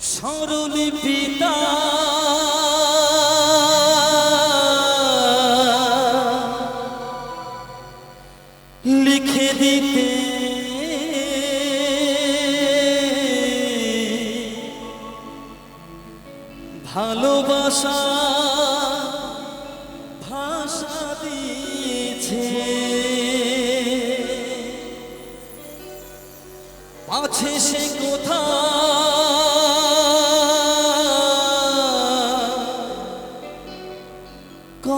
সরলি পিতা। লিখে দিতে। ভালোবাসা ভাষা দিয়েছে।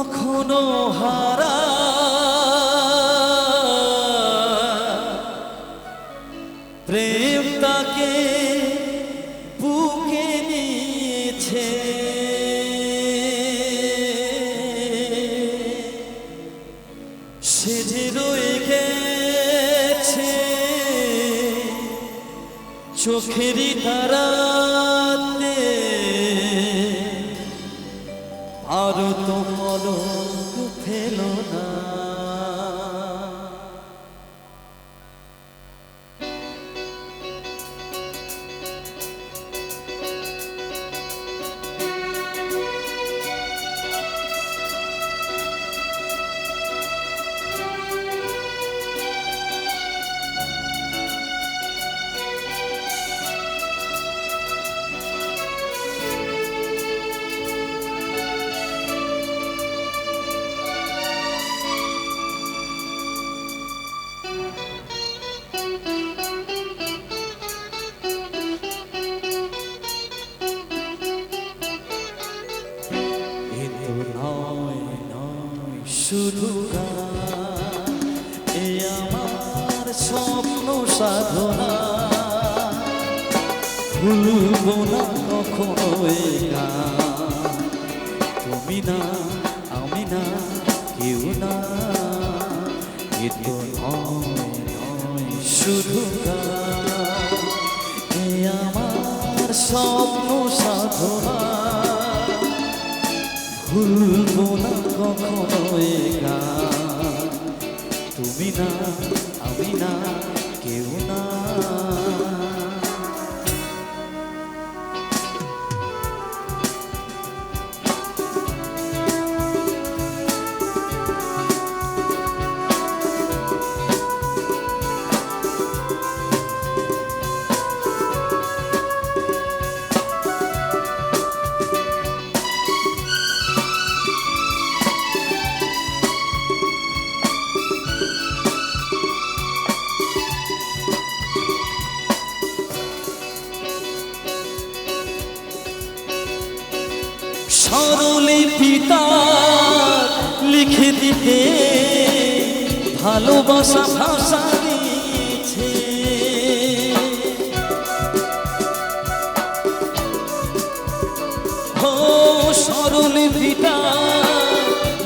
কখনো হারা। প্রেম তাকে বুকে নিয়েছে। সে যে রয়ে গেছে চোখেরই তারাতে। আর তো পলক ফেলো না। শুধু এ আমার স্বপ্ন সাধনা। ভুলব না কখনো তুমি না, আমি না, কেউ না। এ এ আমার স্বপ্ন সাধনা। ভুলবো না কখনো এ গান। তুমি না আমি না সরলে পিতা লিখে দিতে ভালোবাসা ভাষা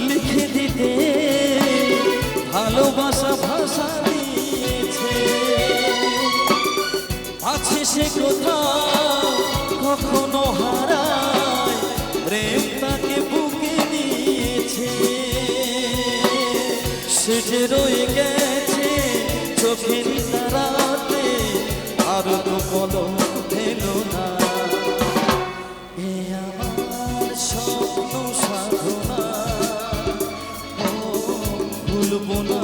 লিখে দিতে ভালোবাসা ভাষা দিয়েছে। আছে সে সে যে রয়ে গেছে চোখের তারাতে, আর তো বলো ফেলো না। এ আমার স্বপ্ন সাধনা, ও ভুলবো না।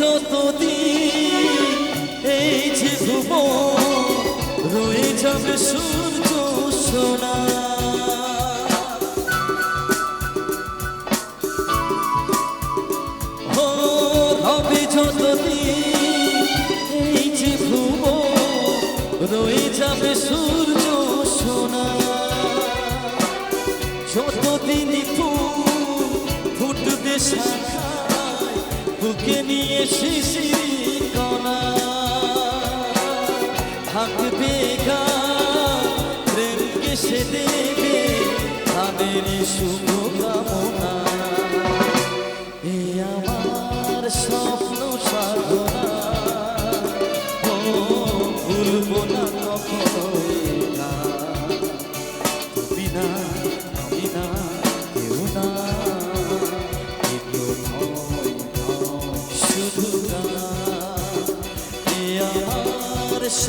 যতদিন এই যে ভুব রয়ে যাবে সূর্য সোনা। থাকবে গা প্রেমকে সে দেবে তাদের শুভ কামনা। এ আমার সব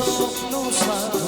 স্বপ্ন সার